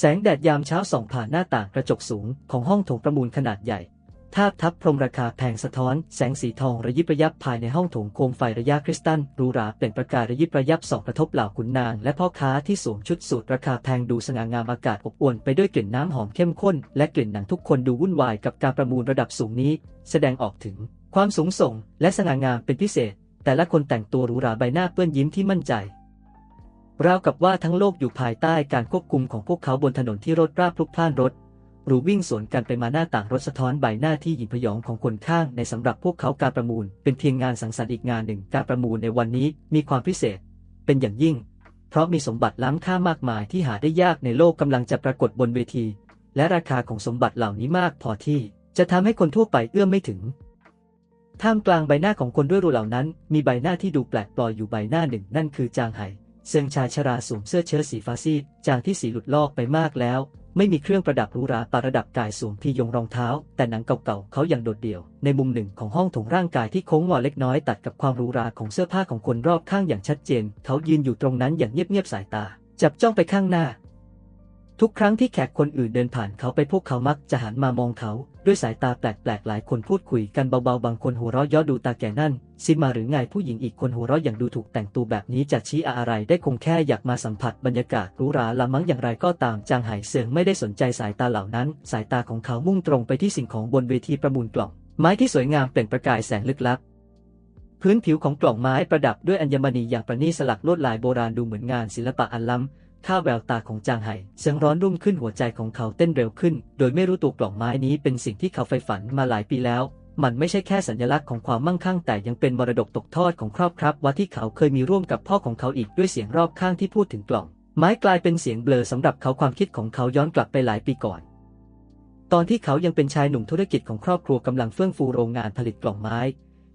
แสงแดดยามเช้าส่องผ่านหน้าต่างกระจกสูงของห้องโถงประมูลขนาดใหญ่ทาบทับพรมราคาแพงสะท้อน แสงสีทองระยิบระยับภายในห้องโถงโคมไฟระยะคริสตัลหรูหราเปล่งประกายระยิบระยับส่องกระทบเหล่าขุนนางและพ่อค้าที่สวมชุดสูทราคาแพงดูสง่างามอากาศอบอวลไปด้วยกลิ่นน้ำหอมเข้มข้น และกลิ่นหนังทุกคนดูวุ่นวายกับการประมูลระดับสูงนี้ แสดงออกถึงความสูงส่ง และสง่างามเป็นพิเศษ แต่ละคนแต่งตัวหรูหราใบหน้าเปื้อนยิ้มที่มั่นใจ ราวกับว่าทั้งโลกอยู่ภายใต้การควบคุมของพวกเขาบนถนนที่รถราบพลุกพล่านรถหรูวิ่งสวนกันไปมาหน้าต่างรถสะท้อนใบหน้าที่หยิบพยองของคนข้างในสำหรับพวกเขาการประมูล เป็นเพียงงานสังสรรค์อีกงานหนึ่งการประมูลในวันนี้มีความพิเศษ เป็นอย่างยิ่ง เพราะมีสมบัติล้ำค่ามากมายที่หาได้ยากในโลกกำลังจะปรากฏบนเวที และราคาของสมบัติเหล่านี้มากพอที่ จะทำให้คนทั่วไปเอื้อมไม่ถึงท่ามกลางใบหน้าของคนด้วยรูเหล่านั้น มีใบหน้าที่ดูแปลกปลอยอยู่ใบหน้าหนึ่ง นั่นคือจางไห่ เซิงชายชราสวมเสื้อเชิ้ตสีฟ้าซีดจางที่สีหลุดลอกไปมากแล้ว ไม่มีเครื่องประดับหรูหราปาระดับกายสวมพียงรองเท้า แต่หนังเก่าๆเขาอย่างโดดเดี่ยว ในมุมหนึ่งของห้องถงร่างกายที่โค้งงอเล็กน้อยตัดกับความหรูหราของเสื้อผ้าของคนรอบข้างอย่างชัดเจน เขายืนอยู่ตรงนั้นอย่างเงียบๆสายตา จับจ้องไปข้างหน้า ทุกครั้งที่แขกคนอื่นเดินผ่านเขาไปพวกเขามักจะหันมามองเขา ด้วยสายตาแปลกๆ หลายคนพูดคุยกันเบาๆ บางคนหัวเราะย้อดูตาแก่นั่นซิมาหรือไงผู้หญิงอีกคนหัวเราะอย่างดูถูกแต่งตัวแบบนี้จะชี้อะไรได้คงแค่อยากมาสัมผัสบรรยากาศหรูราละมั้งอย่างไรก็ตามจางไห่เซิงไม่ได้สนใจสายตาเหล่านั้น สายตาของเขามุ่งตรงไปที่สิ่งของบนเวทีประมูลกล่อง ไม้ที่สวยงามเปล่งประกายแสงลึกลับพื้นผิวของกล่องไม้ประดับด้วยอัญมณีอย่างประณีตสลักลวดลายโบราณดูเหมือนงานศิลปะอันล้ำ ข้าแววตาของจางไห่เสียงร้อนรุ่มขึ้นหัวใจของเขาเต้นเร็วขึ้น โดยไม่รู้ตัวกล่องไม้นี้เป็นสิ่งที่เขาใฝ่ฝันมาหลายปีแล้ว มันไม่ใช่แค่สัญลักษณ์ของความมั่งคั่งแต่ยังเป็นมรดกตกทอดของครอบครัววัดที่เขาเคยมีร่วมกับพ่อของเขาอีกด้วยเสียงรอบข้างที่พูดถึงกล่อง ไม้กลายเป็นเสียงเบลอสำหรับเขาความคิดของเขาย้อนกลับไปหลายปีก่อน ตอนที่เขายังเป็นชายหนุ่มธุรกิจของครอบครัวกำลังเฟื่องฟูโรงงานผลิตกล่องไม้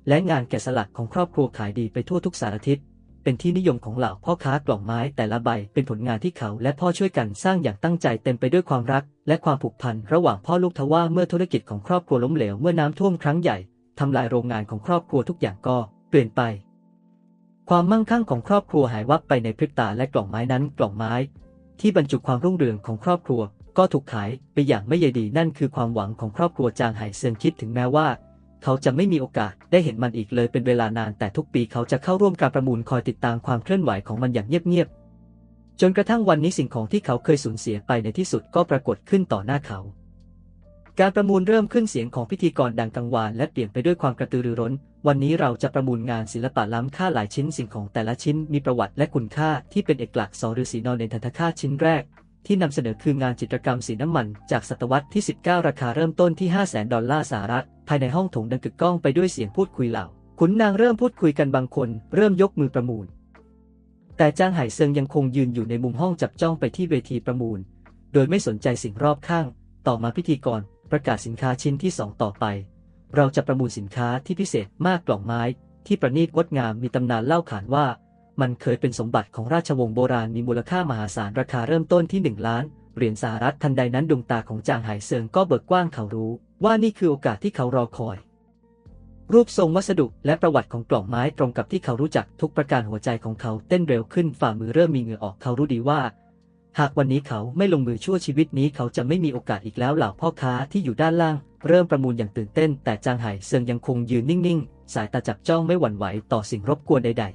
และงานแกะสลักของครอบครัวขายดีไปทั่วทุกสารทิศ เป็นที่นิยมของเหล่าพ่อค้ากล่องไม้แต่ละใบเป็นผลงานที่เขาและพ่อช่วยกันสร้างอย่างตั้งใจเต็มไปด้วยความรัก และความผูกพันระหว่างพ่อลูกทว่าเมื่อธุรกิจของครอบครัวล้มเหลวเมื่อน้ำท่วมครั้งใหญ่ทำลายโรงงานของครอบครัวทุกอย่างก็เปลี่ยนไป ความมั่งคั่งของครอบครัวหายวับไปในพริบตาและกล่องไม้นั้นกล่องไม้ ที่บรรจุความรุ่งเรืองของครอบครัว ก็ถูกขายไปอย่างไม่ใยดีนั่นคือความหวังของครอบครัวจางไห่เซิงคิดถึงแม้ว่า เขาจะไม่มีโอกาสได้เห็นมันอีกเลยเป็นเวลานาน แต่ทุกปีเขาจะเข้าร่วมการประมูลคอยติดตามความเคลื่อนไหวของมันอย่างเงียบๆ จนกระทั่งวันนี้สิ่งของที่เขาเคยสูญเสียไปในที่สุดก็ปรากฏขึ้นต่อหน้าเขา การประมูลเริ่มขึ้นเสียงของพิธีกรดังกังวานและเปลี่ยนไปด้วยความกระตือรือร้น วันนี้เราจะประมูลงานศิลปะล้ำค่าหลายชิ้นสิ่งของแต่ละชิ้นมีประวัติและคุณค่าที่เป็นเอกลักษณ์สอฤษีนอนในทันทค่าชิ้นแรกที่นำเสนอคืองานจิตรกรรมสีน้ำมันจากศตวรรษที่ 19 ราคาเริ่มต้นที่ 500,000 ดอลลาร์สหรัฐ ภายในห้องถงดังกึกก้องไปด้วยเสียงพูดคุยเหล่า ขุนนางเริ่มพูดคุยกันบางคน เริ่มยกมือประมูล แต่จางไห่เซิงยังคงยืนอยู่ในมุมห้องจับจ้องไปที่เวทีประมูล โดยไม่สนใจสิ่งรอบข้าง ต่อมาพิธีกรประกาศสินค้าชิ้นที่2ต่อไป เราจะประมูลสินค้าที่พิเศษมากกล่องไม้ ที่ประณีตงดงามมีตำนานเล่าขานว่า มันเคยเป็นสมบัติของราชวงศ์โบราณมีมูลค่ามหาศาลราคาเริ่มต้นที่1ล้านเหรียญสหรัฐทันใดนั้นดวงตาของจางไห่เซิงก็เบิกกว้างเขารู้ ว่านี่คือโอกาสที่เขารอคอย รูปทรงวัสดุและประวัติของกล่องไม้ตรงกับที่เขารู้จักทุกประการหัวใจของเขาเต้นเร็วขึ้นฝ่ามือเริ่มมีเหงื่อออกเขารู้ดีว่า หากวันนี้เขาไม่ลงมือชั่วชีวิตนี้เขาจะไม่มีโอกาสอีกแล้วเหล่าพ่อค้าที่อยู่ด้านล่าง เริ่มประมูลอย่างตื่นเต้น แต่จางไห่เซิงยังคงยืนนิ่งๆ สายตาจับจ้องไม่หวั่นไหวต่อสิ่งรบกวนใด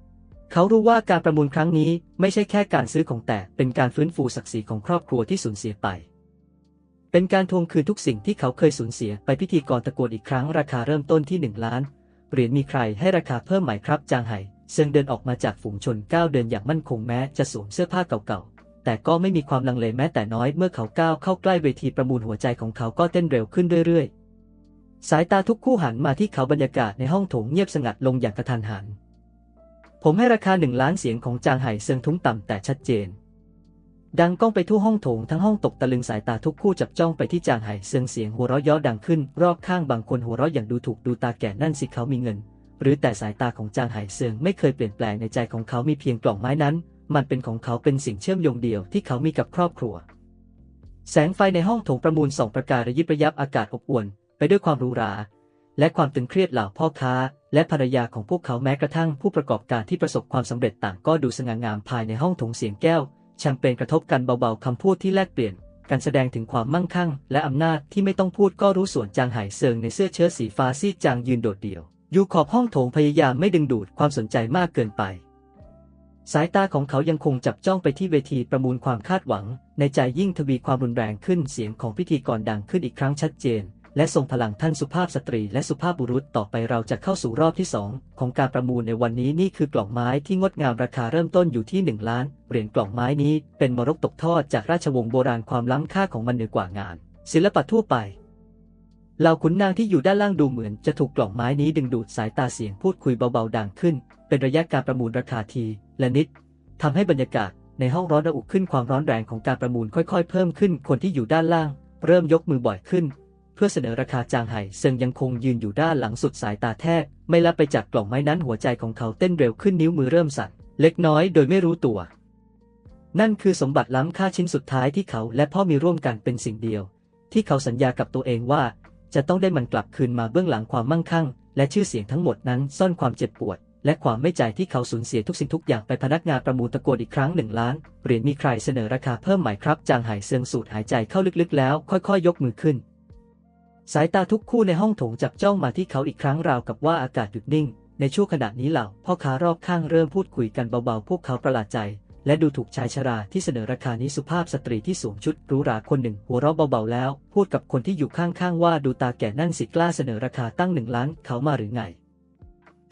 ๆเขารู้ว่าการประมูลครั้งนี้ไม่ใช่แค่การซื้อของแต่เป็นการฟื้นฟูศักดิ์ศรีของครอบครัวที่สูญเสียไป เป็นการทวงคืนทุกสิ่งที่เขาเคยสูญเสียไปพิธีกรตะโกนอีกครั้งราคาเริ่มต้นที่ 1 ล้าน เหรียญมีใครให้ราคาเพิ่มไหมครับ จางไห่เซิงเดินออกมาจากฝูงชนก้าวเดินอย่างมั่นคงแม้จะสวมเสื้อผ้าเก่าๆ แต่ก็ไม่มีความลังเลแม้แต่น้อยเมื่อเขาก้าวเข้าใกล้เวทีประมูลหัวใจของเขาก็เต้นเร็วขึ้นเรื่อยๆ สายตาทุกคู่หันมาที่เขาบรรยากาศในห้องโถงเงียบสงัดลงอย่างกระทันหัน ผมให้ราคาหนึ่งล้านเสียงของจางไห่เซิงทุ้งต่ำแต่ชัดเจน ดังก้องไปทั่วห้องโถงทั้งห้องตกตะลึงสายตาทุกคู่จับจ้องไปที่จางไห่เซิงเสียงหัวเราะย้อดังขึ้น รอบข้างบางคนหัวเราะอย่างดูถูกดูตาแก่นั่นสิเขามีเงิน หรือแต่สายตาของจางไห่เซิงไม่เคยเปลี่ยนแปลงในใจของเขามีเพียงกล่องไม้นั้น มันเป็นของเขาเป็นสิ่งเชื่อมโยงเดียวที่เขามีกับครอบครัว แสงไฟในห้องโถงประมูลส่องประกายระยิบระยับอากาศอบอวลไปด้วยความหรูหราและความตึงเครียดเหล่าพ่อค้า และภรรยาของพวกเขาแม้กระทั่งผู้ประกอบการที่ประสบความสำเร็จต่างก็ดูสง่างามภายในห้องถงเสียงแก้ว แชมเปญกระทบกันเบาๆคำพูดที่แลกเปลี่ยนการแสดงถึงความมั่งคั่ง และอำนาจที่ไม่ต้องพูดก็รู้ส่วนจางไห่เซิงในเสื้อเชิ้ตสีฟ้าซีดจางยืนโดดเดี่ยว อยู่ขอบห้องโถงพยายามไม่ดึงดูดความสนใจมากเกินไป สายตาของเขายังคงจับจ้องไปที่เวทีประมูลความคาดหวัง ในใจยิ่งทวีความรุนแรงขึ้นเสียงของพิธีกรดังขึ้นอีกครั้งชัดเจน และทรงพลังท่านสุภาพสตรีและสุภาพบุรุษต่อไปเราจะเข้าสู่รอบที่สองของการประมูลในวันนี้นี่คือกล่องไม้ที่งดงามราคาเริ่มต้นอยู่ที่ 1 ล้านเหรียญกล่องไม้นี้เป็นมรดกตกทอดจากราชวงศ์โบราณความล้ำค่าของมันเหนือกว่างาน ศิลปะทั่วไปเหล่าขุนนางที่อยู่ด้านล่างดูเหมือนจะถูกกล่องไม้นี้ดึงดูดสายตาเสียงพูดคุยเบาๆดังขึ้น เป็นระยะการประมูลราคาทีและนิดทำให้บรรยากาศในห้องร้อนระอุขึ้นความร้อนแรงของการประมูลค่อยๆ เพิ่มขึ้นคนที่อยู่ด้านล่าง เริ่มยกมือบ่อยขึ้น เพื่อเสนอราคาจางไห่เซิงยังคงยืนอยู่ด้านหลังสุดสายตาแทบไม่ละไปจากกล่องไม้นั้นหัวใจของเขาเต้นเร็วขึ้นนิ้วมือเริ่มสั่นเล็กน้อยโดยไม่รู้ตัว นั่นคือสมบัติล้ำค่าชิ้นสุดท้ายที่เขาและพ่อมีร่วมกันเป็นสิ่งเดียว ที่เขาสัญญากับตัวเองว่า จะต้องได้มันกลับคืนมาเบื้องหลังความมั่งคั่ง และชื่อเสียงทั้งหมดนั้นซ่อนความเจ็บปวด และความไม่ใจที่เขาสูญเสียทุกสิ่งทุกอย่างไปพนักงานประมูลตะโกนอีกครั้งหนึ่งล้านเหรียญมีใครเสนอราคาเพิ่มไหมครับ จางไห่เซิงสูดหายใจเข้าลึกๆแล้ว ค่อยๆยกมือขึ้น สายตาทุกคู่ในห้องโถงจับจ้องมาที่เขาอีกครั้งราวกับว่าอากาศหยุดนิ่ง ในช่วงขณะนี้เหล่าพ่อค้ารอบข้างเริ่มพูดคุยกันเบาๆ พวกเขาประหลาดใจ และดูถูกชายชราที่เสนอราคานี้สุภาพสตรีที่สวมชุดหรูหราคนหนึ่ง หัวเราะเบาๆแล้ว พูดกับคนที่อยู่ข้างๆว่าดูตาแก่นั่นสิกล้าเสนอราคาตั้งหนึ่งล้านเขามาหรือไง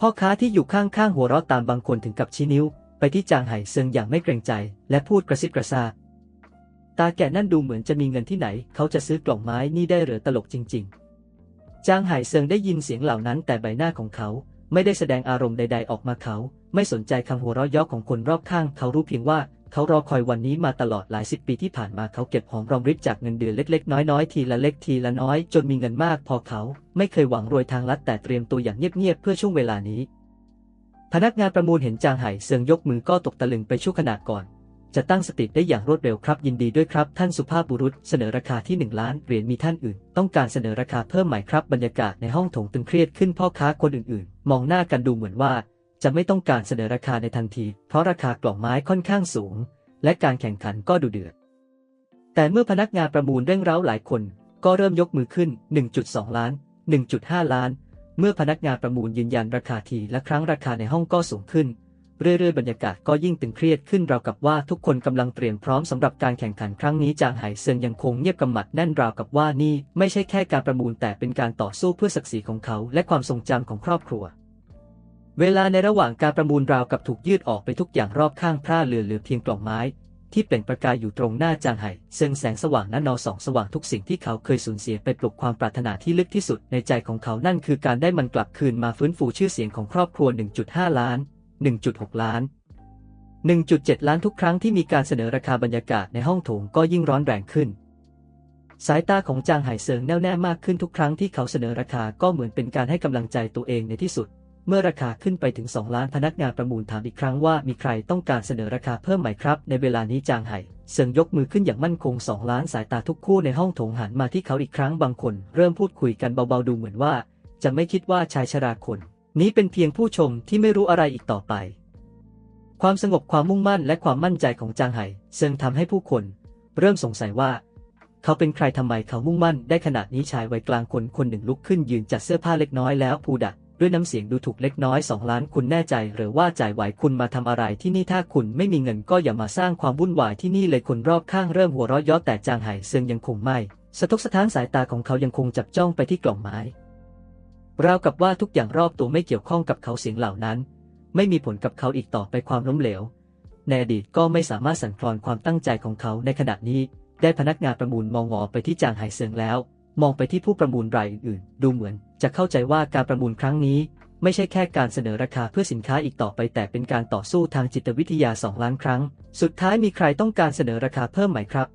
พ่อค้าที่อยู่ข้างๆหัวเราะตามบางคนถึงกับชี้นิ้ว ไปที่จางไห่เซิงอย่างไม่เกรงใจ และพูดกระซิบกระซาบ ตาแก่นั่นดูเหมือนจะมีเงินที่ไหน เขาจะซื้อกล่องไม้นี่ได้หรือตลกจริง ๆ จางไห่เซิงได้ยินเสียงเหล่านั้นแต่ใบหน้าของเขา ไม่ได้แสดงอารมณ์ใด ๆ ออกมาเขา ไม่สนใจคำหัวเราะยาะของคนรอบข้าง เขารู้เพียงว่าเขารอคอยวันนี้มาตลอดหลายสิบปีที่ผ่านมาเขาเก็บหอมรอมริบจากเงินเดือนเล็กๆ น้อยๆ ทีละเล็กทีละน้อย จนมีเงินมากพอเขา ไม่เคยหวังรวยทางลัดแต่เตรียมตัวอย่างเงียบๆเพื่อช่วงเวลานี้ พนักงานประมูลเห็นจางไห่เซิงยกมือก็ตกตะลึงไปชั่วขณะก่อน จะตั้งสติได้อย่างรวดเร็วครับ ยินดีด้วยครับ ท่านสุภาพบุรุษเสนอราคาที่ 1 ล้านเหรียญมีท่านอื่น ต้องการเสนอราคาเพิ่มไหมครับบรรยากาศในห้องถงตึงเครียดขึ้นพ่อค้าคนอื่นๆ มองหน้ากันดูเหมือนว่า จะไม่ต้องการเสนอราคาในทันที เพราะราคากล่องไม้ค่อนข้างสูง และการแข่งขันก็ดุเดือด แต่เมื่อพนักงานประมูลเร่งเร้าหลายคน ก็เริ่มยกมือขึ้น 1.2 ล้าน 1.5 ล้าน เมื่อพนักงานประมูลยืนยันราคาทีและครั้งราคาในห้องก็สูงขึ้น เรื่อยๆ บรรยากาศก็ยิ่งตึงเครียดขึ้นราวกับว่าทุกคนกำลังเตรียมพร้อมสำหรับการแข่งขันครั้งนี้จางไหเซิงยังคงเงียบกำมัดแน่นราวกับว่านี่ไม่ใช่แค่การประมูลแต่เป็นการต่อสู้เพื่อศักดิ์ศรีของเขาและความทรงจำของครอบครัว เวลาในระหว่างการประมูลราวกับถูกยืดออกไปทุกอย่างรอบข้างพร่าเหลือเหลือเพียงกล่องไม้ ที่เปล่งประกายอยู่ตรงหน้าจางไห่เซิงแสงสว่างนั้นนอสองสว่างทุกสิ่งที่เขาเคยสูญเสียไปปลุกความปรารถนาที่ลึกที่สุดในใจของเขานั่นคือการได้มันกลับคืนมาฟื้นฟูชื่อเสียงของครอบครัว 1.5 ล้าน 1.6 ล้าน 1.7 ล้านทุกครั้งที่มีการเสนอราคาบรรยากาศในห้องโถงก็ยิ่งร้อนแรงขึ้น สายตาของจางไห่เซิงแน่วแน่มากขึ้นทุกครั้งที่เขาเสนอราคาก็เหมือนเป็นการให้กำลังใจตัวเองในที่สุด เมื่อราคาขึ้นไปถึง 2 ล้านพนักงานประมูลถามอีกครั้งว่ามีใครต้องการเสนอราคาเพิ่มไหมครับ ในเวลานี้จางไห่เซิงยกมือขึ้นอย่างมั่นคง 2 ล้านสายตาทุกคู่ในห้องโถงหันมาที่เขาอีกครั้งบางคน เริ่มพูดคุยกันเบาๆดูเหมือนว่า จะไม่คิดว่าชายชราคน นี้เป็นเพียงผู้ชมที่ไม่รู้อะไรอีกต่อไป ความสงบความมุ่งมั่นและความมั่นใจของจางไห่เซิงทำให้ผู้คน เริ่มสงสัยว่า เขาเป็นใครทำไมเขามุ่งมั่นได้ขนาดนี้ชายวัยกลางคนคนหนึ่งลุกขึ้นยืนจัดเสื้อผ้าเล็กน้อยแล้วพูดะด้วยน้ำเสียงดูถูกเล็กน้อยสองล้านคุณแน่ใจหรือว่าจ่ายไหวคุณมาทำอะไรที่นี่ถ้าคุณไม่มีเงินก็อย่ามาสร้างความวุ่นวายที่นี่เลยคนรอบข้างเริ่มหัวเราะยาะแต่จางไห่เซิงยังคงไม่ สะทกสะท้านสายตาของเขายังคงจับจ้องไปที่กล่องไม้ ราวกับว่าทุกอย่างรอบตัวไม่เกี่ยวข้องกับเขาเสียงเหล่านั้น ไม่มีผลกับเขาอีกต่อไปความล้มเหลว ในอดีตก็ไม่สามารถสั่นคลอนความตั้งใจของเขาในขณะนี้ ได้พนักงานประมูลมองงอไปที่จางไห่เซิงแล้ว มองไปที่ผู้ประมูลรายอื่นๆดูเหมือน จะเข้าใจว่าการประมูลครั้งนี้ ไม่ใช่แค่การเสนอราคาเพื่อสินค้าอีกต่อไป แต่เป็นการต่อสู้ทางจิตวิทยาสองล้านครั้ง สุดท้ายมีใครต้องการเสนอราคาเพิ่มไหมครับ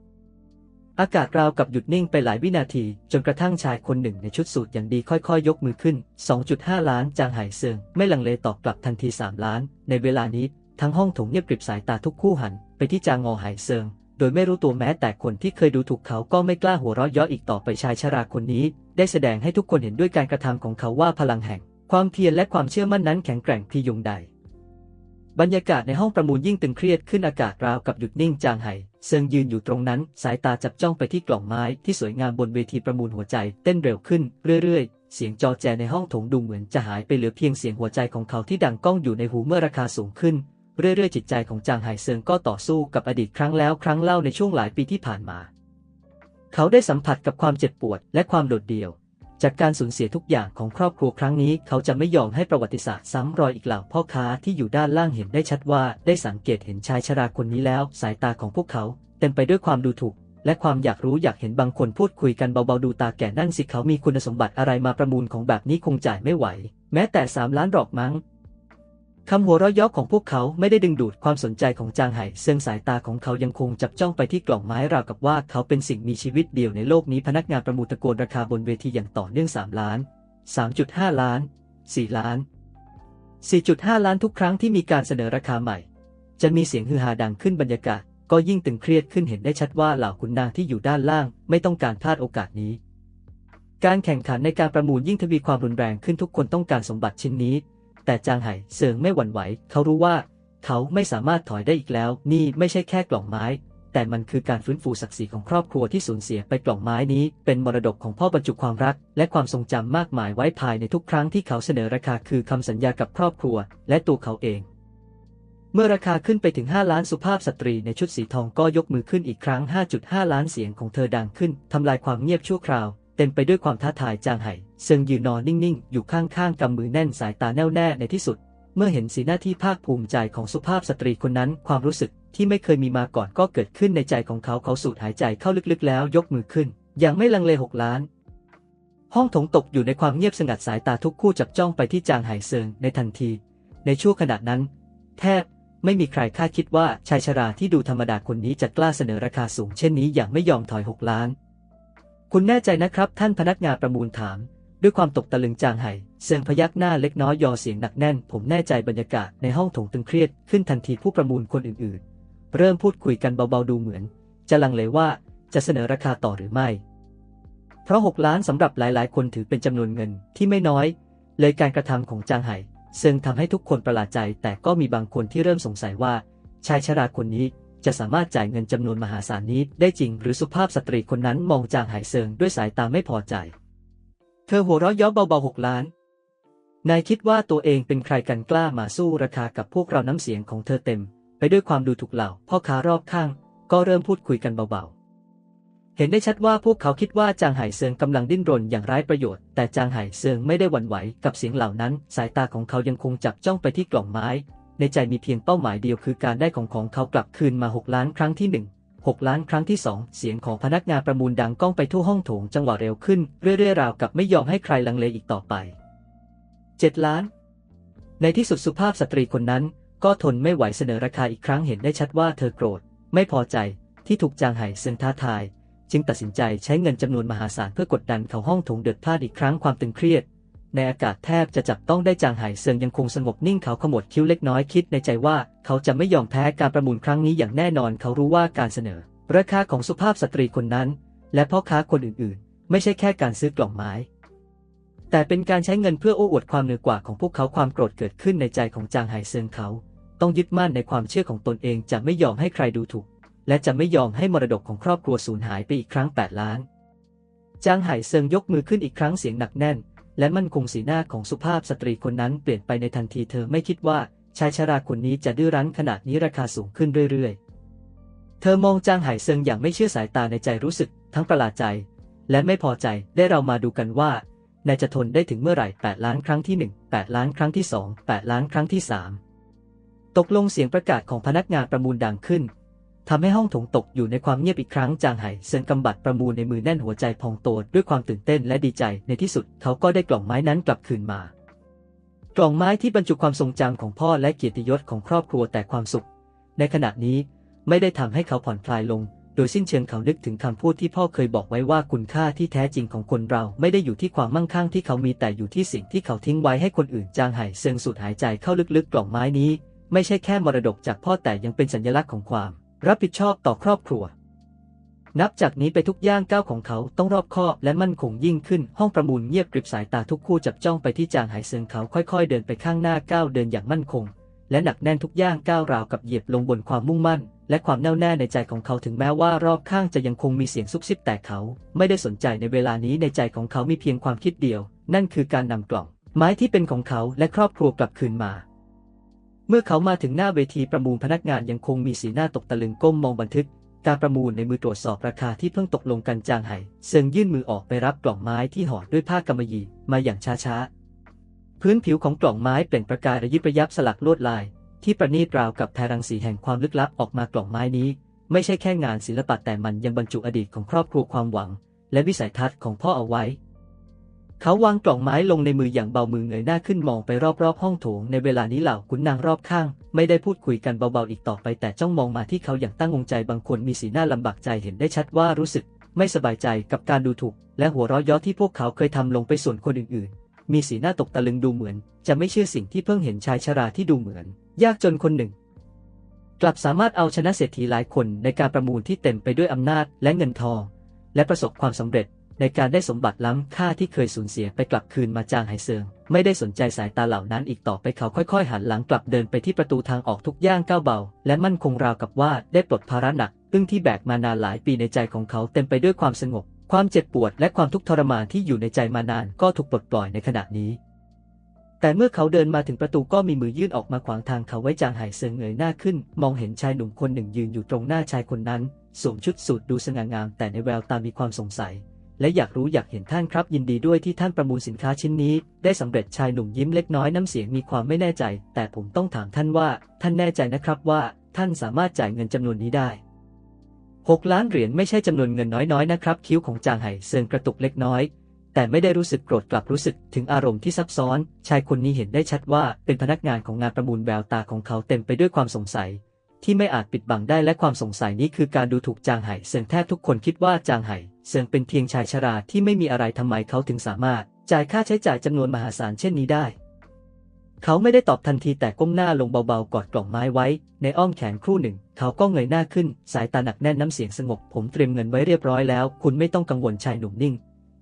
อากาศราวกับหยุดนิ่งไปหลายวินาที จนกระทั่งชายคนหนึ่งในชุดสูทอย่างดีค่อยๆ ยกมือขึ้น 2.5 ล้านจางไหเซิงไม่ลังเลตอบกลับทันที 3 ล้าน ในเวลานี้ ทั้งห้องถงเงียบกริบสายตาทุกคู่หัน ไปที่จางงอไหเซิงโดยไม่รู้ตัวแม้แต่คนที่เคยดูถูกเขาก็ไม่กล้าหัวเราะเยาะอีกต่อไปชายชราคนนี้ ได้แสดงให้ทุกคนเห็นด้วยการกระทำของเขาว่าพลังแห่ง ความเพียรและความเชื่อมั่นนั้นแข็งแกร่งพียงใด บรรยากาศในห้องประมูลยิ่งตึงเครียดขึ้นอากาศราวกับหยุดนิ่งจางไห่ เซิงยืนอยู่ตรงนั้น สายตาจับจ้องไปที่กล่องไม้ที่สวยงามบนเวทีประมูลหัวใจ เต้นเร็วขึ้นเรื่อยๆ เสียงจอแจในห้องถงดูเหมือนจะหายไปเหลือเพียงเสียงหัวใจของเขาที่ดังก้องอยู่ในหูเมื่อราคาสูงขึ้น เรื่อยๆ จิตใจของจางไห่เซิงก็ต่อสู้กับอดีตครั้งแล้วครั้งเล่าในช่วงหลายปีที่ผ่านมา เขาได้สัมผัสกับความเจ็บปวดและความโดดเดี่ยว จากการสูญเสียทุกอย่างของครอบครัวครั้งนี้ เขาจะไม่ยอมให้ประวัติศาสตร์ซ้ำรอยอีกเหล่าพ่อค้าที่อยู่ด้านล่างเห็นได้ชัดว่าได้สังเกตเห็นชายชราคนนี้แล้ว สายตาของพวกเขาเต็มไปด้วยความดูถูก และความอยากรู้อยากเห็นบางคนพูดคุยกันเบาๆดูตาแก่นั่นสิเขามีคุณสมบัติอะไรมาประมูลของแบบนี้คงจ่ายไม่ไหว แม้แต่สามล้านหรอกมั้ง คำหัวเราะเยาะของพวกเขาไม่ได้ดึงดูดความสนใจของจางไห่เซิงสายตาของเขายังคงจับจ้องไปที่กล่องไม้ราวกับว่าเขาเป็นสิ่งมีชีวิตเดียวในโลกนี้พนักงานประมูลตะโกนราคาบนเวทีอย่างต่อเนื่อง 3 ล้าน 3.5 ล้าน 4 ล้าน 4.5 ล้านทุกครั้งที่มีการเสนอราคาใหม่ จะมีเสียงฮือฮาดังขึ้นบรรยากาศ ก็ยิ่งตึงเครียดขึ้นเห็นได้ชัดว่าเหล่าขุนนางที่อยู่ด้านล่าง ไม่ต้องการพลาดโอกาสนี้ การแข่งขันในการประมูลยิ่งทวีความรุนแรงขึ้นทุกคนต้องการสมบัติชิ้นนี้ แต่จางไห่เซิงไม่หวั่นไหว เขารู้ว่า เขาไม่สามารถถอยได้อีกแล้ว นี่ไม่ใช่แค่กล่องไม้ แต่มันคือการฟื้นฟูศักดิ์ศรีของครอบครัวที่สูญเสียไปกล่องไม้นี้ เป็นมรดกของพ่อบรรจุความรัก และความทรงจำมากมายไว้ภายในทุกครั้งที่เขาเสนอราคาคือคำสัญญากับครอบครัว และตัวเขาเอง เมื่อราคาขึ้นไปถึง 5 ล้านสุภาพสตรีในชุดสีทองก็ยกมือขึ้นอีกครั้ง 5.5 ล้านเสียงของเธอดังขึ้นทำลายความเงียบชั่วคราว เต็มไปด้วยความท้าทายจางไห่เซิงยืนนอนนิ่งๆ อยู่ข้างๆกำมือแน่นสายตาแน่วแน่ในที่สุด เมื่อเห็นสีหน้าที่ภาคภูมิใจของสุภาพสตรีคนนั้นความรู้สึกที่ไม่เคยมีมาก่อนก็เกิดขึ้นในใจของเขาเขาสูดหายใจเข้าลึกๆ แล้วยกมือขึ้น อย่างไม่ลังเลหกล้าน ห้องถงตกอยู่ในความเงียบสงัดสายตาทุกคู่จับจ้องไปที่จางไห่เซิงในทันที ในช่วงขณะนั้น แทบไม่มีใครคาดคิดว่าชายชราที่ดูธรรมดาคนนี้จะกล้าเสนอราคาสูงเช่นนี้อย่างไม่ยอมถอยหกล้าน คุณแน่ใจนะครับท่านพนักงานประมูลถาม ด้วยความตกตะลึงจางไห่เซิงพยักหน้าเล็กน้อยยอเสียงหนักแน่น ผมแน่ใจบรรยากาศในห้องถงตึงเครียดขึ้นทันทีผู้ประมูลคนอื่นๆ เริ่มพูดคุยกันเบาๆดูเหมือน จะลังเลว่าจะเสนอราคาต่อหรือไม่ เพราะ 6 ล้านสำหรับหลายๆ คนถือเป็นจำนวนเงินที่ไม่น้อย เลยการกระทำของจางไห่เซิงทำให้ทุกคนประหลาดใจ แต่ก็มีบางคนที่เริ่มสงสัยว่าชายชราคนนี้ จะสามารถจ่ายเงินจำนวนมหาศาลนี้ได้จริงหรือสุภาพสตรีคนนั้นมองจางไห่เซิงด้วยสายตาไม่พอใจ เธอหัวเราะเย้อเบาๆหกล้าน นายคิดว่าตัวเองเป็นใครกันกล้ามาสู้ราคากับพวกเราน้ำเสียงของเธอเต็ม ไปด้วยความดูถูกเหล่าพ่อค้ารอบข้าง ก็เริ่มพูดคุยกันเบาๆเห็นได้ชัดว่าพวกเขาคิดว่าจางไห่เซิงกำลังดิ้นรนอย่างไร้ประโยชน์ แต่จางไห่เซิงไม่ได้หวั่นไหวกับเสียงเหล่านั้น สายตาของเขายังคงจับจ้องไปที่กล่องไม้ ในใจมีเพียงเป้าหมายเดียวคือการได้ของของเขากลับคืนมา 6 ล้านครั้งที่ 1 6 ล้านครั้งที่ 2 เสียงของพนักงานประมูลดังก้องไปทั่วห้องโถงจังหวะเร็วขึ้น เรื่อยๆราวกับไม่ยอมให้ใครลังเลอีกต่อไป 7 ล้าน ในที่สุดสุภาพสตรีคนนั้น ก็ทนไม่ไหวเสนอราคาอีกครั้งเห็นได้ชัดว่าเธอโกรธ ไม่พอใจที่ถูกจางไห่เซินท้าทาย จึงตัดสินใจใช้เงินจำนวนมหาศาลเพื่อกดดันเขาห้องโถงเดือดพลาดอีกครั้งความตึงเครียด ในอากาศแทบจะจับต้องได้จางไห่เซิงยังคงสงบนิ่งเขาขมวดคิ้วเล็กน้อยคิดในใจว่า เขาจะไม่ยอมแพ้การประมูลครั้งนี้อย่างแน่นอนเขารู้ว่าการเสนอ ราคาของสุภาพสตรีคนนั้น และพ่อค้าคนอื่นๆ ไม่ใช่แค่การซื้อกล่องไม้ แต่เป็นการใช้เงินเพื่อโอ้อวดความเหนือกว่าของพวกเขาความโกรธเกิดขึ้นในใจของจางไห่เซิงเขา ต้องยึดมั่นในความเชื่อของตนเองจะไม่ยอมให้ใครดูถูก และจะไม่ยอมให้มรดกของครอบครัวสูญหายไปอีกครั้ง 8 ล้านจางไห่เซิงยกมือขึ้นอีกครั้งเสียงหนักแน่น และมั่นคงสีหน้าของสุภาพสตรีคนนั้นเปลี่ยนไปในทันทีเธอไม่คิดว่าชายชราคนนี้จะดื้อรั้นขนาดนี้ราคาสูงขึ้นเรื่อยๆ เธอมองจางไห่เซิงอย่างไม่เชื่อสายตาในใจรู้สึก ทั้งประหลาดใจ และไม่พอใจได้เรามาดูกันว่านายจะทนได้ถึงเมื่อไหร่ 8 ล้านครั้งที่ 1 8 ล้านครั้งที่ 2 8 ล้านครั้งที่ 3 ตกลงเสียงประกาศของพนักงานประมูลดังขึ้น ทำให้ห้องถงตกอยู่ในความเงียบอีกครั้งจางไห่เซินกำบัดประมูลในมือแน่นหัวใจพองโตด้วยความตื่นเต้นและดีใจในที่สุดเขาก็ได้กล่องไม้นั้นกลับคืนมา กล่องไม้ที่บรรจุความทรงจำของพ่อและเกียรติยศของครอบครัวแต่ความสุข ในขณะนี้ไม่ได้ทำให้เขาผ่อนคลายลง โดยสิ้นเชิงเขานึกถึงคำพูดที่พ่อเคยบอกไว้ว่าคุณค่าที่แท้จริงของคนเราไม่ได้อยู่ที่ความมั่งคั่งที่เขามีแต่อยู่ที่สิ่งที่เขาทิ้งไว้ให้คนอื่นจางไห่เซิงสูดหายใจเข้าลึกๆ กล่องไม้นี้ ไม่ใช่แค่มรดกจากพ่อแต่ยังเป็นสัญลักษณ์ของความ รับผิดชอบต่อครอบครัว นับจากนี้ไปทุกย่างก้าวของเขาต้องรอบคอบและมั่นคงยิ่งขึ้น ห้องประมูลเงียบกริบสายตาทุกคู่จับจ้องไปที่จางหายเซิงเขาค่อยๆ เดินไปข้างหน้าก้าวเดินอย่างมั่นคง และหนักแน่นทุกย่างก้าวราวกับเหยียบลงบนความมุ่งมั่น และความแน่วแน่ในใจของเขาถึงแม้ว่ารอบข้างจะยังคงมีเสียงซุบซิบแต่เขา ไม่ได้สนใจในเวลานี้ในใจของเขามีเพียงความคิดเดียว นั่นคือการนำกล่อง ไม้ที่เป็นของเขาและครอบครัวกลับคืนมา เมื่อเขามาถึงหน้าเวทีประมูลพนักงานยังคงมีสีหน้าตกตะลึงก้มมองบันทึก การประมูลในมือตรวจสอบราคาที่เพิ่งตกลงกันจางไห่เซิงยื่นมือออกไปรับกล่องไม้ที่ห่อด้วยผ้ากำมะหยี่มาอย่างช้าๆ พื้นผิวของกล่องไม้เปล่งประกายระยิบระยับสลักลวดลาย ที่ประณีตราวกับแทรังสีแห่งความลึกลับออกมากล่องไม้นี้ ไม่ใช่แค่งานศิลปะแต่มันยังบรรจุอดีตของครอบครัวความหวัง และวิสัยทัศน์ของพ่อเอาไว้ เขาวางกล่องไม้ลงในมืออย่างเบามือเงยหน้าขึ้นมองไปรอบๆห้องโถงในเวลานี้เหล่าขุนนางรอบข้าง ไม่ได้พูดคุยกันเบาๆอีกต่อไป แต่จ้องมองมาที่เขาอย่างตั้งองใจบางคนมีสีหน้าลำบากใจเห็นได้ชัดว่ารู้สึก ไม่สบายใจกับการดูถูก และหัวเราะเย้อที่พวกเขาเคยทำลงไปส่วนคนอื่นๆ มีสีหน้าตกตะลึงดูเหมือน จะไม่เชื่อสิ่งที่เพิ่งเห็นชายชราที่ดูเหมือน ยากจนคนหนึ่ง กลับสามารถเอาชนะเศรษฐีหลายคนในการประมูลที่เต็มไปด้วยอำนาจและเงินทอง และประสบความสำเร็จ ในการได้สมบัติล้ำค่าที่เคยสูญเสียไปกลับคืนมาจางไฮเซิง ไม่ได้สนใจสายตาเหล่านั้นอีกต่อไปเขาค่อยๆ หันหลังกลับเดินไปที่ประตูทางออกทุกย่างก้าวเบา และมั่นคงราวกับว่าได้ปลดภาระหนักอึ้งที่แบกมานานหลายปีในใจของเขาเต็มไปด้วยความสงบ ความเจ็บปวดและความทุกข์ทรมานที่อยู่ในใจมานานก็ถูกปลดปล่อยในขณะนี้แต่เมื่อเขาเดินมาถึงประตูก็มีมือยื่นออกมาขวางทางเขาไว้จางไห่เซิงเงยหน้าขึ้น มองเห็นชายหนุ่มคนหนึ่งยืนอยู่ตรงหน้าชายคนนั้นสวมชุดสูทดูสง่างามแต่ในแววตามีความสงสัย และอยากรู้อยากเห็นท่านครับ ยินดีด้วยที่ท่านประมูลสินค้าชิ้นนี้ ได้สำเร็จชายหนุ่มยิ้มเล็กน้อยน้ำเสียงมีความไม่แน่ใจ แต่ผมต้องถามท่านว่า ท่านแน่ใจนะครับว่า ท่านสามารถจ่ายเงินจำนวนนี้ได้6ล้านเหรียญไม่ใช่จำนวนเงินน้อยๆนะครับ คิ้วของจางไห่เซิงกระตุกเล็กน้อย แต่ไม่ได้รู้สึกโกรธกลับรู้สึกถึงอารมณ์ที่ซับซ้อน ชายคนนี้เห็นได้ชัดว่าเป็นพนักงานของงานประมูลแววตาของเขาเต็มไปด้วยความสงสัย ที่ไม่อาจปิดบังได้และความสงสัยนี้คือการดูถูกจางไห่เซิงแทบทุกคนคิดว่าจางไห่เซิงเป็นเพียงชายชราที่ไม่มีอะไรทำไมเขาถึงสามารถ จ่ายค่าใช้จ่ายจำนวนมหาศาลเช่นนี้ได้ เขาไม่ได้ตอบทันทีแต่ก้มหน้าลงเบาๆ กอดกล่องไม้ไว้ ในอ้อมแขนครู่หนึ่ง เขาก็เงยหน้าขึ้น สายตาหนักแน่นน้ำเสียงสงบ ผมเตรียมเงินไว้เรียบร้อยแล้ว คุณไม่ต้องกังวลชายหนุ่มนิ่ง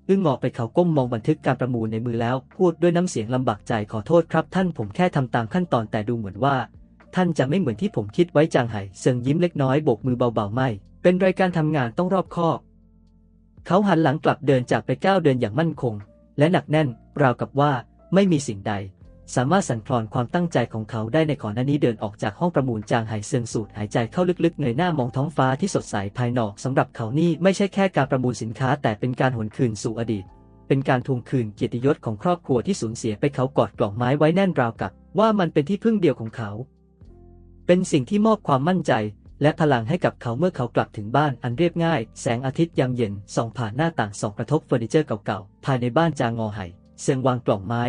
อึ้งงอไปเขาก้มมองบันทึกการประมูลในมือแล้ว พูดด้วยน้ำเสียงลำบากใจขอโทษครับท่านผมแค่ทำตามขั้นตอนแต่ดูเหมือนว่า ท่านจะไม่เหมือนที่ผมคิดไว้จางไห่เซิงยิ้มเล็กน้อยโบกมือเบาๆไม่ เป็นรายการทำงานต้องรอบคอบ เขาหันหลังกลับเดินจากไปก้าวเดินอย่างมั่นคง และหนักแน่นราวกับว่าไม่มีสิ่งใด สามารถสั่นคลอนความตั้งใจของเขาได้ในก่อนหน้านี้เดินออกจากห้องประมูลจางไห่เซิงสูดหายใจเข้าลึกๆเงยหน้ามองท้องฟ้าที่สดใสภายนอกสำหรับเขานี่ไม่ใช่แค่การประมูลสินค้า แต่เป็นการหวนคืนสู่อดีต เป็นการทวงคืนเกียรติยศของครอบครัวที่สูญเสียไปเขากอดกล่องไม้ไว้แน่นราวกับว่ามันเป็นที่พึ่งเดียวของเขา เป็นสิ่งที่มอบความมั่นใจ และพลังให้กับเขาเมื่อเขากลับถึงบ้านอันเรียบง่าย แสงอาทิตย์ยามเย็นส่องผ่านหน้าต่างส่องกระทบเฟอร์นิเจอร์เก่าๆ ภายในบ้านจางงอไห่เซียงวางกล่องไม้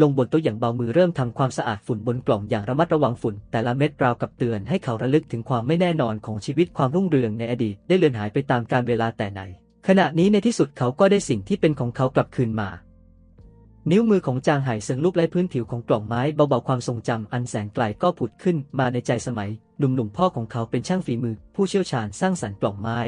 ลงบนโต๊ะอย่างเบามือเริ่มทำความสะอาดฝุ่นบนกล่องอย่างระมัดระวังฝุ่น แต่ละเม็ดราวกับเตือนให้เขาระลึกถึงความไม่แน่นอนของชีวิตความรุ่งเรืองในอดีตได้เลือนหายไปตามกาลเวลาแต่ไหน ขณะนี้ในที่สุดเขาก็ได้สิ่งที่เป็นของเขากลับคืนมา นิ้วมือของจางไห่เซิงลูบไล้พื้นผิวของกล่องไม้เบาๆความทรงจำอันแสนไกลก็ผุดขึ้นมาในใจสมัย หนุ่มๆพ่อของเขาเป็นช่างฝีมือ ผู้เชี่ยวชาญสร้างสรรค์กล่องไม้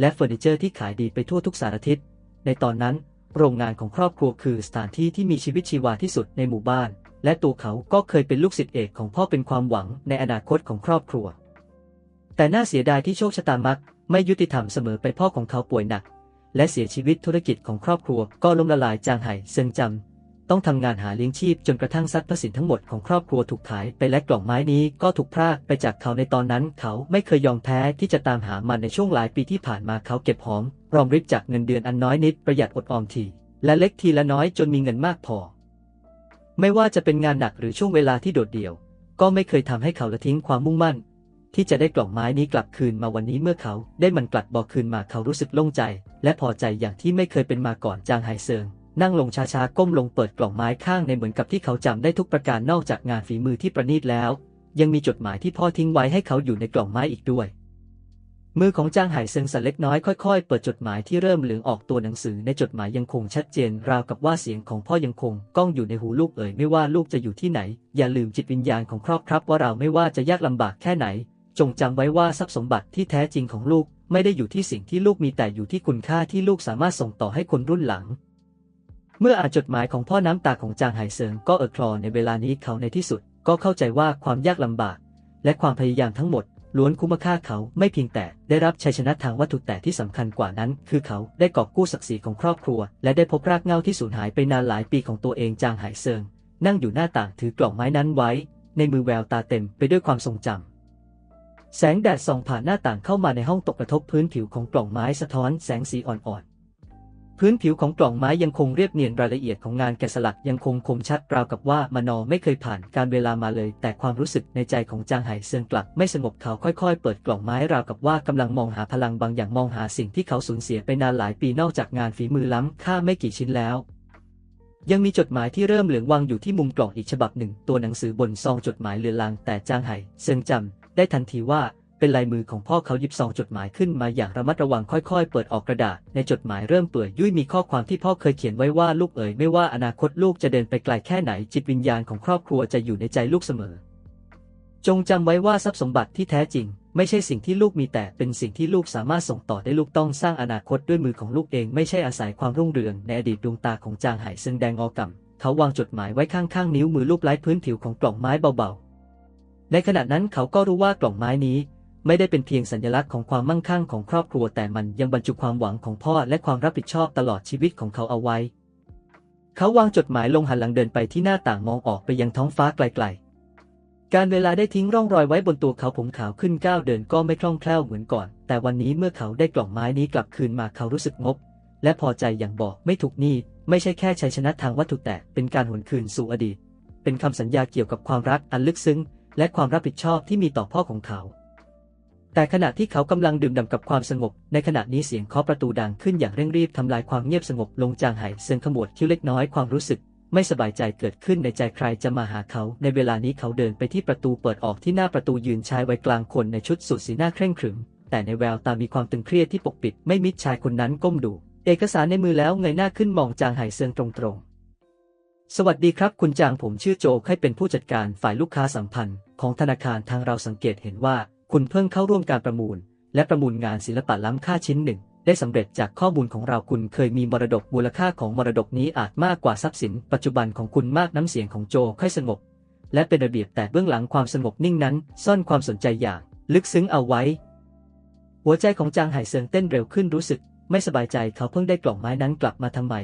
และเฟอร์นิเจอร์ที่ขายดีไปทั่วทุกสารทิศ ในตอนนั้น โรงงานของครอบครัวคือสถานที่ที่มีชีวิตชีวาที่สุดในหมู่บ้าน และตัวเขาก็เคยเป็นลูกศิษย์เอกของพ่อเป็นความหวังในอนาคตของครอบครัว แต่น่าเสียดายที่โชคชะตามัก ไม่ยุติธรรมเสมอไปพ่อของเขาป่วยหนัก และเสียชีวิตธุรกิจของครอบครัวก็ล้มละลายจางไห่เซิงจำ ต้องทำงานหาเลี้ยงชีพจนกระทั่งทรัพย์สินทั้งหมดของครอบครัวถูกขายไปและกล่องไม้นี้ก็ถูกพรากไปจากเขาในตอนนั้นเขาไม่เคยยอมแพ้ที่จะตามหามันในช่วงหลายปีที่ผ่านมาเขาเก็บหอมรอมริบจากเงินเดือนอันน้อยนิดประหยัดอดออมทีและเล็กทีละน้อยจนมีเงินมากพอ ไม่ว่าจะเป็นงานหนักหรือช่วงเวลาที่โดดเดี่ยว ก็ไม่เคยทำให้เขาละทิ้งความมุ่งมั่น ที่จะได้กล่องไม้นี้กลับคืนมาวันนี้เมื่อเขาได้มันกลับบอกคืนมาเขารู้สึกโล่งใจ และพอใจอย่างที่ไม่เคยเป็นมาก่อนจางไฮเซิง นั่งลงช้าๆก้มลงเปิดกล่องไม้ข้างในเหมือนกับที่เขาจำได้ทุกประการนอกจากงานฝีมือที่ประณีตแล้ว ยังมีจดหมายที่พ่อทิ้งไว้ให้เขาอยู่ในกล่องไม้อีกด้วย มือของจางไห่เซิงสั่นเล็กน้อยค่อยๆ เปิดจดหมายที่เริ่มเหลืองออกตัวหนังสือในจดหมายยังคงชัดเจน ราวกับว่าเสียงของพ่อยังคงก้องอยู่ในหูลูกเอ่ยไม่ว่าลูกจะอยู่ที่ไหน อย่าลืมจิตวิญญาณของครอบครับว่าเราไม่ว่าจะยากลำบากแค่ไหน จงจำไว้ว่าทรัพย์สมบัติที่แท้จริงของลูก ไม่ได้อยู่ที่สิ่งที่ลูกมีแต่อยู่ที่คุณค่าที่ลูกสามารถส่งต่อให้คนรุ่นหลัง เมื่ออ่านจดหมายของพ่อน้ำตาของจางไห่เซิงก็เออคลอในเวลานี้เขาในที่สุด ก็เข้าใจว่าความยากลำบาก และความพยายามทั้งหมด ล้วนคุ้มค่าเขาไม่เพียงแต่ได้รับชัยชนะทางวัตถุแต่ที่สำคัญกว่านั้น คือเขาได้กอบกู้ศักดิ์ศรีของครอบครัว และได้พบรากเหง้าที่สูญหายไปนานหลายปีของตัวเองจางหายเซิง นั่งอยู่หน้าต่างถือกล่องไม้นั้นไว้ ในมือแววตาเต็มไปด้วยความทรงจำแสงแดดส่องผ่านหน้าต่างเข้ามาในห้องตกกระทบพื้นผิวของกล่องไม้สะท้อนแสงสีอ่อนๆ พื้นผิวของกล่องไม้ยังคงเรียบเนียนรายละเอียดของงานแกะสลักยังคงคมชัดราวกับว่ามานอไม่เคยผ่านการเวลามาเลย แต่ความรู้สึกในใจของจางไห่เซิงกลับไม่สงบเขาค่อยๆ เปิดกล่องไม้ราวกับว่ากำลังมองหาพลังบางอย่างมองหาสิ่งที่เขาสูญเสียไปนานหลายปีนอกจากงานฝีมือล้ำค่าไม่กี่ชิ้นแล้วยังมีจดหมายที่เริ่มเหลืองวางอยู่ที่มุมกล่องอีกฉบับหนึ่ง ตัวหนังสือบนซองจดหมายเลือนลางแต่จางไห่เซิงจำได้ทันทีว่า เป็นลายมือของพ่อเขาหยิบซองจดหมายขึ้นมาอย่างระมัดระวังค่อยๆ เปิดออกกระดาษ ในจดหมายเริ่มเปื่อยยุ่ยมีข้อความที่พ่อเคยเขียนไว้ว่าลูกเอ๋ยไม่ว่าอนาคตลูกจะเดินไปไกลแค่ไหน จิตวิญญาณของครอบครัวจะอยู่ในใจลูกเสมอ จงจำไว้ว่าทรัพย์สมบัติที่แท้จริง ไม่ใช่สิ่งที่ลูกมีแต่เป็นสิ่งที่ลูกสามารถส่งต่อได้ลูกต้องสร้างอนาคตด้วยมือของลูกเองไม่ใช่อาศัยความรุ่งเรืองในอดีตดวงตาของจางไห่ซึ่งแดงออกำเขาวางจดหมายไว้ข้างๆนิ้วมือลูบไล้พื้นผิวของกล่องไม้เบาๆในขณะนั้นเขาก็รู้ว่ากล่องไม้นี้ ไม่ได้เป็นเพียงสัญลักษณ์ของความมั่งคั่งของครอบครัวแต่มันยังบรรจุความหวังของพ่อและความรับผิดชอบตลอดชีวิตของเขาเอาไว้ เขาวางจดหมายลงหันหลังเดินไปที่หน้าต่างมองออกไปยังท้องฟ้าไกลๆ การเวลาได้ทิ้งร่องรอยไว้บนตัวเขาผมขาวขึ้นก้าวเดินก็ไม่คล่องแคล่วเหมือนก่อน แต่วันนี้เมื่อเขาได้กล่องไม้นี้กลับคืนมาเขารู้สึกงบ และพอใจอย่างบอกไม่ถูกนี่ไม่ใช่แค่ชัยชนะทางวัตถุแต่เป็นการหวนคืนสู่อดีต เป็นคำสัญญาเกี่ยวกับความรักอันลึกซึ้งและความรับผิดชอบที่มีต่อพ่อของเขา แต่ขณะที่เขากำลังดื่มด่ำกับความสงบ ในขณะนี้เสียงเคาะประตูดังขึ้นอย่างเร่งรีบทำลายความเงียบสงบลงจางหายเซิงขมวดคิ้วเล็กน้อยความรู้สึก ไม่สบายใจเกิดขึ้นในใจใครจะมาหาเขา ในเวลานี้เขาเดินไปที่ประตูเปิดออกที่หน้าประตูยืนชายวัยกลางคนในชุดสูทสีหน้าเคร่งขรึม แต่ในแววตามีความตึงเครียดที่ปกปิด ไม่มิดชายคนนั้นก้มดู เอกสารในมือแล้วเงยหน้าขึ้นมองจางไห่เซิงตรงๆสวัสดีครับ คุณจางผมชื่อโจให้เป็นผู้จัดการฝ่ายลูกค้าสัมพันธ์ ของธนาคารทางเราสังเกตเห็นว่า คุณเพิ่งเข้าร่วมการประมูล และประมูลงานศิลปะล้ำค่าชิ้นหนึ่ง ได้สำเร็จจากข้อมูลของเราคุณเคยมีมรดกมูลค่าของมรดกนี้อาจมากกว่าทรัพย์สิน ปัจจุบันของคุณมากน้ำเสียงของโจค่อยสงบ และเป็นระเบียบแต่เบื้องหลังความสงบนิ่งนั้น ซ่อนความสนใจอย่าง ลึกซึ้งเอาไว้ หัวใจของจางไห่เซิงเต้นเร็วขึ้นรู้สึก ไม่สบายใจเขาเพิ่งได้กล่องไม้นั้นกลับมาทำไม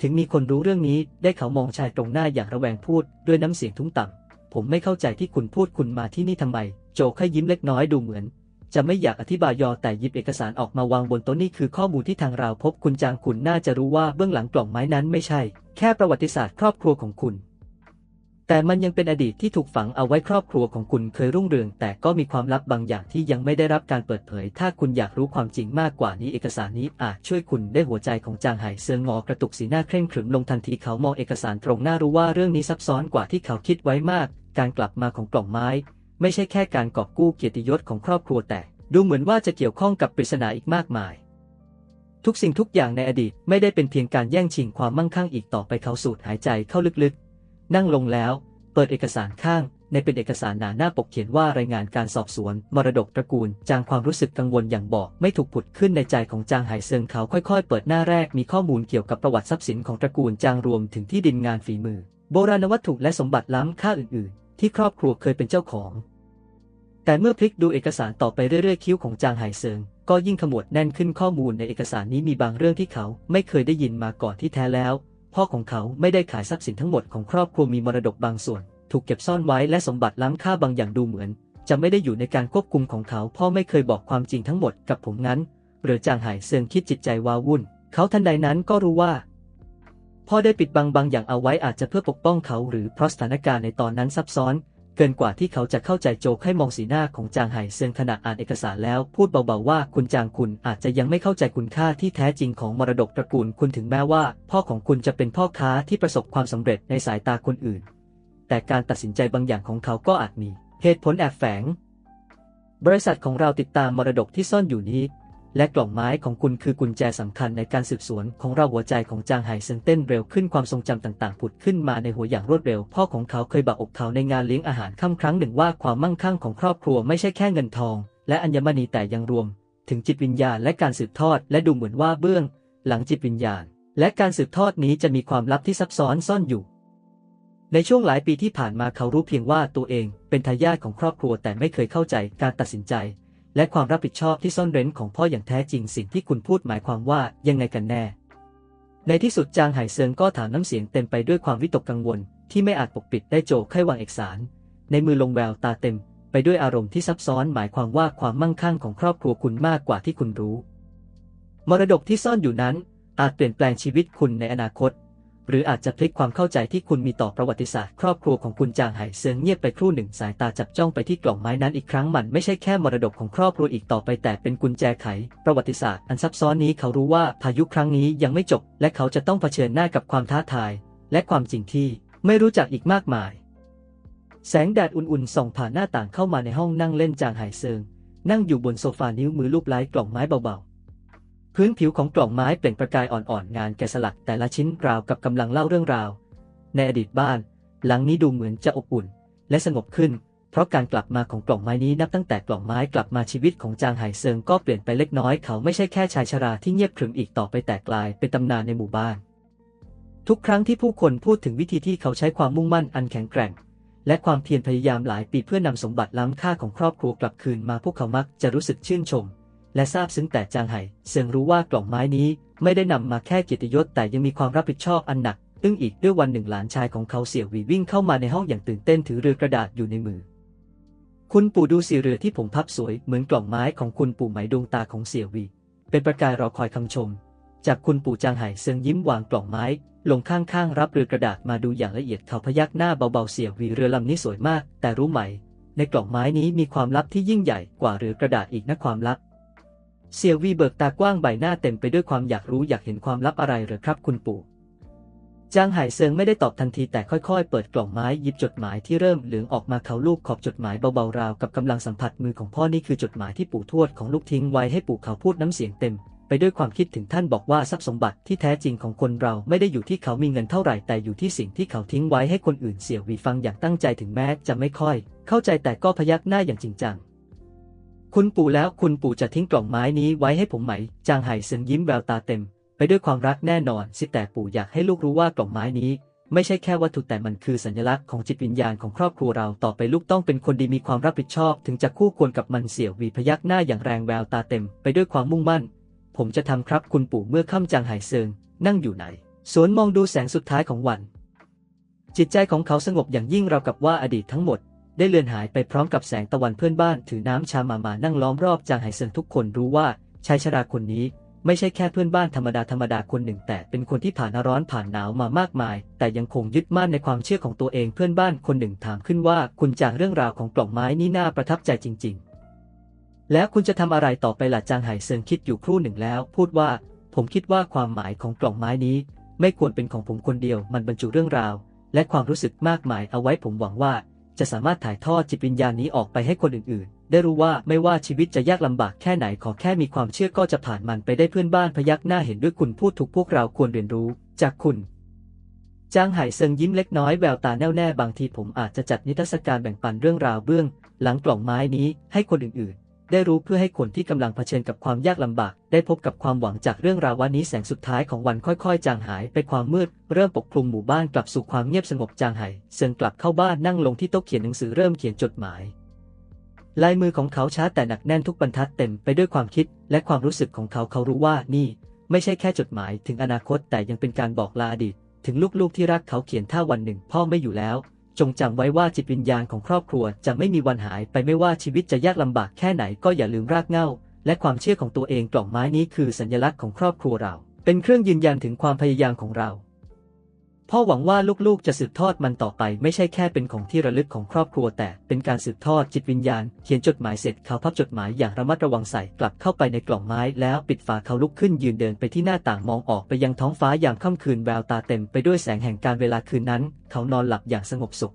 ถึงมีคนรู้เรื่องนี้ได้เขามองชายตรงหน้าอย่างระแวงพูดด้วยน้ำเสียงทุ้มต่ำ ผมไม่เข้าใจที่คุณพูดคุณมาที่นี่ทำไม โจค่ยยิ้มเล็กน้อยดูเหมือน จะไม่อยากอธิบายยอแต่หยิบเอกสารออกมาวางบนโต๊ะนี่คือข้อมูลที่ทางเราพบคุณจางคุณน่าจะรู้ว่าเบื้องหลังกล่องไม้นั้นไม่ใช่ แค่ประวัติศาสตร์ครอบครัวของคุณ แต่มันยังเป็นอดีตที่ถูกฝังเอาไว้ครอบครัวของคุณเคยรุ่งเรือง แต่ก็มีความลับบางอย่างที่ยังไม่ได้รับการเปิดเผย ถ้าคุณอยากรู้ความจริงมากกว่านี้เอกสารนี้อาจช่วยคุณได้หัวใจของจางไห่เซิงงอกระตุกสีหน้าเคร่งขรึมลงทันทีเขามองเอกสารตรงหน้ารู้ว่าเรื่องนี้ซับซ้อนกว่าที่เขาคิดไว้มาก การกลับมาของกล่องไม้ ไม่ใช่แค่การกอบกู้เกียรติยศของครอบครัวแต่ ดูเหมือนว่าจะเกี่ยวข้องกับปริศนาอีกมากมาย ทุกสิ่งทุกอย่างในอดีตไม่ได้เป็นเพียงการแย่งชิงความมั่งคั่งอีกต่อไปเขาสูดหายใจเข้าลึกๆ นั่งลงแล้ว เปิดเอกสารข้าง ในเป็นเอกสารหนาหน้าปกเขียนว่ารายงานการสอบสวน มรดกตระกูล จางความรู้สึกกังวลอย่างบอก ไม่ถูกผุดขึ้นในใจของจางไห่เซิงเขาค่อยๆ เปิดหน้าแรกมีข้อมูลเกี่ยวกับประวัติทรัพย์สินของตระกูลจางรวมถึงที่ดินงานฝีมือ โบราณวัตถุและสมบัติล้ำค่าอื่นๆ ที่ครอบครัวเคยเป็นเจ้าของ แต่เมื่อพลิกดูเอกสารต่อไปเรื่อยๆคิ้วของจางไห่เซิงก็ยิ่งขมวดแน่นขึ้นข้อมูลในเอกสารนี้มีบางเรื่องที่เขาไม่เคยได้ยินมาก่อนที่แท้แล้ว พ่อของเขาไม่ได้ขายทรัพย์สินทั้งหมดของครอบครัวมีมรดกบางส่วน ถูกเก็บซ่อนไว้และสมบัติล้ำค่าบางอย่างดูเหมือน จะไม่ได้อยู่ในการควบคุมของเขา พ่อไม่เคยบอกความจริงทั้งหมดกับผมนั้น หรือจางหายเซิงคิดจิตใจวาวุ่น เขาทันใดนั้นก็รู้ว่า พ่อได้ปิดบังบางอย่างเอาไว้อาจจะเพื่อปกป้องเขาหรือเพราะสถานการณ์ในตอนนั้นซับซ้อน เกินกว่าที่เขาจะเข้าใจโจกให้มองสีหน้าของจางไห่เซิงขณะอ่านเอกสารแล้วพูดเบาๆว่าคุณจางคุณอาจจะยังไม่เข้าใจคุณค่าที่แท้จริงของมรดกตระกูลคุณถึงแม้ว่า พ่อของคุณจะเป็นพ่อค้าที่ประสบความสำเร็จในสายตาคนอื่น แต่การตัดสินใจบางอย่างของเขาก็อาจมีเหตุผลแอบแฝง บริษัทของเราติดตามมรดกที่ซ่อนอยู่นี้ และกล่องไม้ของคุณคือกุญแจสำคัญในการสืบสวนของเราหัวใจของจางไห่เซิงเต้นเร็วขึ้นความทรงจำต่างๆ ผุดขึ้นมาในหัวอย่างรวดเร็ว พ่อของเขาเคยบอกอกเขาในงานเลี้ยงอาหารค่ำครั้งหนึ่งว่าความมั่งคั่งของครอบครัวไม่ใช่แค่เงินทอง และอัญมณีแต่ยังรวม ถึงจิตวิญญาณและการสืบทอด และดูเหมือนว่าเบื้อง หลังจิตวิญญาณ และการสืบทอดนี้จะมีความลับที่ซับซ้อนซ่อนอยู่ในช่วงหลายปีที่ผ่านมาเขารู้เพียงว่าตัวเองเป็นทายาทของครอบครัวแต่ไม่เคยเข้าใจการตัดสินใจ และความรับผิดชอบที่ซ่อนเร้นของพ่ออย่างแท้จริงสิ่งที่คุณพูดหมายความว่ายังไงกันแน่ ในที่สุดจางไห่เซิงก็ถามน้ำเสียงเต็มไปด้วยความวิตกกังวล ที่ไม่อาจปกปิดได้โจไข้วางเอกสาร ในมือลงแววตาเต็ม ไปด้วยอารมณ์ที่ซับซ้อนหมายความว่าความมั่งคั่งของครอบครัวคุณมากกว่าที่คุณรู้ มรดกที่ซ่อนอยู่นั้นอาจเปลี่ยนแปลงชีวิตคุณในอนาคต หรืออาจจะพลิกความเข้าใจที่คุณมีต่อประวัติศาสตร์ครอบครัวของคุณจางไห่เซิงเงียบไปครู่หนึ่งสายตาจับจ้องไปที่กล่องไม้นั้นอีกครั้งมันไม่ใช่แค่มรดกของครอบครัวอีกต่อไปแต่เป็นกุญแจไข ประวัติศาสตร์อันซับซ้อนนี้เขารู้ว่าพายุครั้งนี้ยังไม่จบ และเขาจะต้องเผชิญหน้ากับความท้าทาย และความจริงที่ไม่รู้จักอีกมากมาย แสงแดดอุ่นๆส่องผ่านหน้าต่างเข้ามาในห้องนั่งเล่นจางไห่เซิงนั่งอยู่บนโซฟานิ้วมือลูบไล้กล่องไม้เบา พื้นผิวของกล่องไม้เปล่งประกายอ่อนๆงานแกะสลักแต่ละชิ้นราวกับกำลังเล่าเรื่องราว ในอดีตบ้าน หลังนี้ดูเหมือนจะอบอุ่น และสงบขึ้น เพราะการกลับมาของกล่องไม้นี้นับตั้งแต่กล่องไม้กลับมาชีวิตของจางไห่เซิงก็เปลี่ยนไปเล็กน้อยเขาไม่ใช่แค่ชายชราที่เงียบขรึมอีกต่อไปแต่กลายเป็นตำนานในหมู่บ้าน ทุกครั้งที่ผู้คนพูดถึงวิธีที่เขาใช้ความมุ่งมั่นอันแข็งแกร่ง และความเพียรพยายามหลายปีเพื่อนำสมบัติล้ำค่าของครอบครัวกลับคืนมาพวกเขามักจะรู้สึกชื่นชม และซาบซึ้งแต่จางไห่เซิงรู้ว่ากล่องไม้นี้ไม่ได้นำมาแค่เกียรติยศแต่ยังมีความรับผิดชอบอันหนักอึ้งอีกด้วยวันหนึ่งหลานชายของเขาเสี่ยววีวิ่งเข้ามาในห้องอย่างตื่นเต้นถือเรือกระดาษอยู่ในมือ คุณปู่ดูสีเรือที่ผมพับสวยเหมือนกล่องไม้ของคุณปู่ไหมดวงตาของเสี่ยววี เป็นประกายรอคอยคำชม จากคุณปู่จางไห่เซิงยิ้มวางกล่องไม้ ลงข้างๆรับเรือกระดาษมาดูอย่างละเอียดเขาพยักหน้าเบาๆเสี่ยววีเรือลำนี้สวยมาก แต่รู้ไหม ในกล่องไม้นี้มีความลับที่ยิ่งใหญ่กว่าเรือกระดาษอีกนะความลับ เสี่ยววีเบิกตากว้างใบหน้าเต็มไปด้วยความอยากรู้อยากเห็นความลับอะไรหรือครับคุณปู่จางไห่เซิงไม่ได้ตอบทันทีแต่ค่อยๆ เปิดกล่องไม้หยิบจดหมายที่เริ่มเหลืองออกมาเขาลูกขอบจดหมายเบาๆราวกับกำลังสัมผัสมือของพ่อนี่คือจดหมายที่ปู่ทวดของลูกทิ้งไว้ให้ปู่เขาพูดน้ำเสียงเต็ม ไปด้วยความคิดถึงท่านบอกว่าทรัพย์สมบัติที่แท้จริงของคนเราไม่ได้อยู่ที่เขามีเงินเท่าไหร่แต่อยู่ที่สิ่งที่เขาทิ้งไว้ให้คนอื่นเสี่ยววีฟังอย่างตั้งใจถึงแม้จะไม่ค่อย เข้าใจแต่ก็พยักหน้าอย่างจริงจัง คุณปู่แล้วคุณปู่จะทิ้งกล่องไม้นี้ไว้ให้ผมไหม จางไห่เซิงยิ้มแววตาเต็ม ไปด้วยความรักแน่นอน สิแต่ปู่อยากให้ลูกรู้ว่ากล่องไม้นี้ ไม่ใช่แค่วัตถุแต่มันคือสัญลักษณ์ของจิตวิญญาณของครอบครัวเราต่อไปลูกต้องเป็นคนดีมีความรับผิดชอบ ถึงจะคู่ควรกับมันเสี่ยววีพยักหน้าอย่างแรงแววตาเต็ม ไปด้วยความมุ่งมั่น ผมจะทำครับคุณปู่เมื่อค่ำจางไห่เซิงนั่งอยู่ไหนสวนมองดูแสงสุดท้ายของวัน จิตใจของเขาสงบอย่างยิ่งราวกับว่าอดีตทั้งหมด ได้เลือนหายไปพร้อมกับแสงตะวันเพื่อนบ้านถือน้ำชามามานั่งล้อมรอบจางไห่เซิงทุกคนรู้ว่าชายชราคนนี้ไม่ใช่แค่เพื่อนบ้านธรรมดาธรรมดาคนหนึ่ง แต่เป็นคนที่ผ่านร้อนผ่านหนาวมามากมาย แต่ยังคงยึดมั่นในความเชื่อของตัวเองเพื่อนบ้านคนหนึ่งถามขึ้นว่า คุณจากเรื่องราวของกล่องไม้นี่น่าประทับใจจริง ๆ แล้วคุณจะทำอะไรต่อไปล่ะจางไห่เซิงคิดอยู่ครู่หนึ่งแล้ว พูดว่า ผมคิดว่าความหมายของกล่องไม้นี้ ไม่ควรเป็นของผมคนเดียว มันบรรจุเรื่องราว และความรู้สึกมากมายเอาไว้ผมหวังว่า จะสามารถถ่ายทอดจิตวิญญาณนี้ออกไปให้คนอื่นๆ ได้รู้ว่าไม่ว่าชีวิตจะยากลำบากแค่ไหนขอแค่มีความเชื่อก็จะผ่านมันไปได้เพื่อนบ้านพยักหน้าเห็นด้วยคุณพูดถูกพวกเราควรเรียนรู้ จากคุณจางไห่เซิงยิ้มเล็กน้อยแววตาแน่วแน่บางทีผมอาจจะจัดนิทรรศการแบ่งปันเรื่องราวเบื้อง หลังกล่องไม้นี้ให้คนอื่นๆ ได้รู้เพื่อให้คนที่กำลังเผชิญกับความยากลำบาก ได้พบกับความหวังจากเรื่องราววันนี้แสงสุดท้ายของวันค่อยๆ จางหายไปความมืด เริ่มปกคลุมหมู่บ้านกลับสู่ความเงียบสงบจางไห่เซิงกลับเข้าบ้านนั่งลงที่โต๊ะเขียนหนังสือเริ่มเขียนจดหมาย ลายมือของเขาช้าแต่หนักแน่นทุกบรรทัดเต็มไปด้วยความคิด และความรู้สึกของเขาเขารู้ว่านี่ ไม่ใช่แค่จดหมายถึงอนาคตแต่ยังเป็นการบอกลาอดีตถึงลูกๆที่รักเขาเขียนถ้าวันหนึ่งพ่อไม่อยู่แล้ว จงจำไว้ว่าจิตวิญญาณของครอบครัวจะไม่มีวันหายไปไม่ว่าชีวิตจะยากลำบากแค่ไหนก็อย่าลืมรากเหง้า และความเชื่อของตัวเองกล่องไม้นี้คือสัญลักษณ์ของครอบครัวเรา เป็นเครื่องยืนยันถึงความพยายามของเรา พ่อหวังว่าลูกๆ จะสืบทอดมันต่อไป ไม่ใช่แค่เป็นของที่ระลึกของครอบครัว แต่เป็นการสืบทอดจิตวิญญาณ เขียนจดหมายเสร็จเขาพับจดหมายอย่างระมัดระวังใส่กลับเข้าไปในกล่องไม้ แล้วปิดฝาเขาลุกขึ้นยืนเดินไปที่หน้าต่างมองออกไปยังท้องฟ้าอย่างค่ำคืนแววตาเต็มไปด้วยแสงแห่งการเวลาคืนนั้น เขานอนหลับอย่างสงบสุข